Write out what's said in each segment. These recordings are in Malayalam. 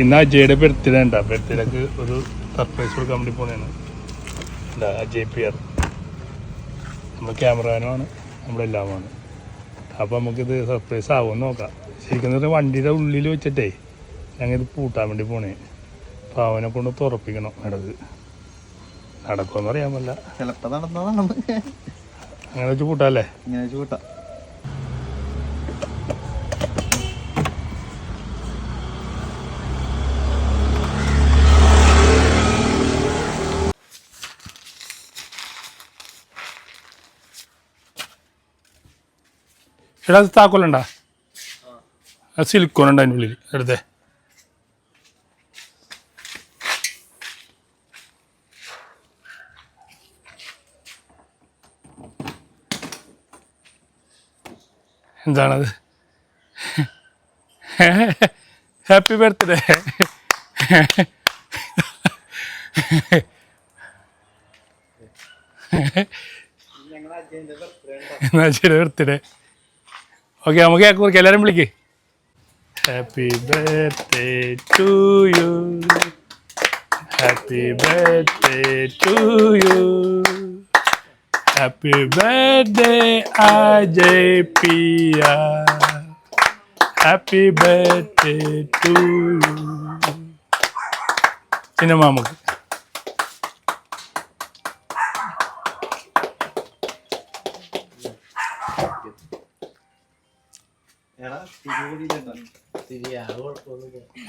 ഇന്ന് അജയുടെ ബർത്ത്ഡേ ബെർത്ത്ഡേക്ക് ബർത്ത്ഡേക്ക് ഒരു സർപ്രൈസ് കൊടുക്കാൻ വേണ്ടി പോണേണ്. എന്താ അജയ് പി ആർ നമ്മൾ നമ്മുടെ നമ്മളെല്ലാമാണ്. അപ്പോൾ നമുക്കിത് സർപ്രൈസ് ആവുമെന്ന് നോക്കാം. ശരിക്കും പറഞ്ഞാൽ വണ്ടിയുടെ ഉള്ളിൽ വെച്ചിട്ടേ ഞങ്ങൾ ഇത് പൂട്ടാൻ വേണ്ടി പോണേ. അപ്പോൾ അവനെ കൊണ്ട് തുറപ്പിക്കണം ഇടത് നടക്കുമെന്ന് അറിയാൻ പറ്റില്ല ചിലപ്പോ നടന്നതാണ് അങ്ങനെ വെച്ച് പൂട്ടാല്ലേ? ഇങ്ങനെ ചൂട്ട എടാ അത് താക്കോലുണ്ടാ? സിലിക്കോൺ ഉണ്ട് അതിന്റെ ഉള്ളിൽ. എടുത്തേ. എന്താണത്? Happy birthday. ബർത്ത്ഡേ ഓക്കെ നമുക്ക് കേക്ക് മുറിക്കാം എല്ലാവരും വിളിക്ക് happy birthday to you happy birthday to you happy birthday Ajay Piya happy birthday to you പിന്നെ മാമക്ക്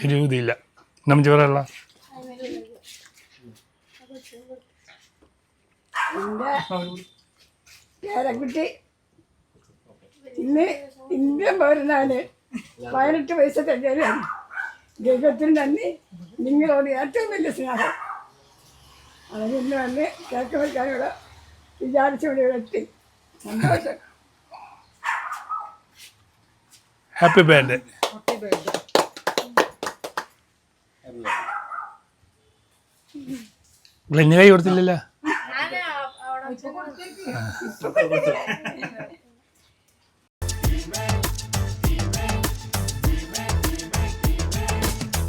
ഇരുപതില്ല. നമ്മൾ ചോറല്ല പേരക്കുട്ടി. ഇന്ന് ഇന്ത്യൻ പൗരനാണ്. പതിനെട്ട് വയസ്സ് തികയാണ് ദൈവത്തിന് നന്ദി. നിങ്ങളോട് ഏറ്റവും വലിയ സ്നേഹം. അതിന് വന്ന് കേക്ക് വെക്കാനിവിടെ വിചാരിച്ചുകൊണ്ട് ഇവിടെ എത്തി. സന്തോഷം. ഹാപ്പി ബർത്ത്ഡേ ഗ്ലെഞ്ഞ് കൈ കൊടുത്തില്ലല്ലോ.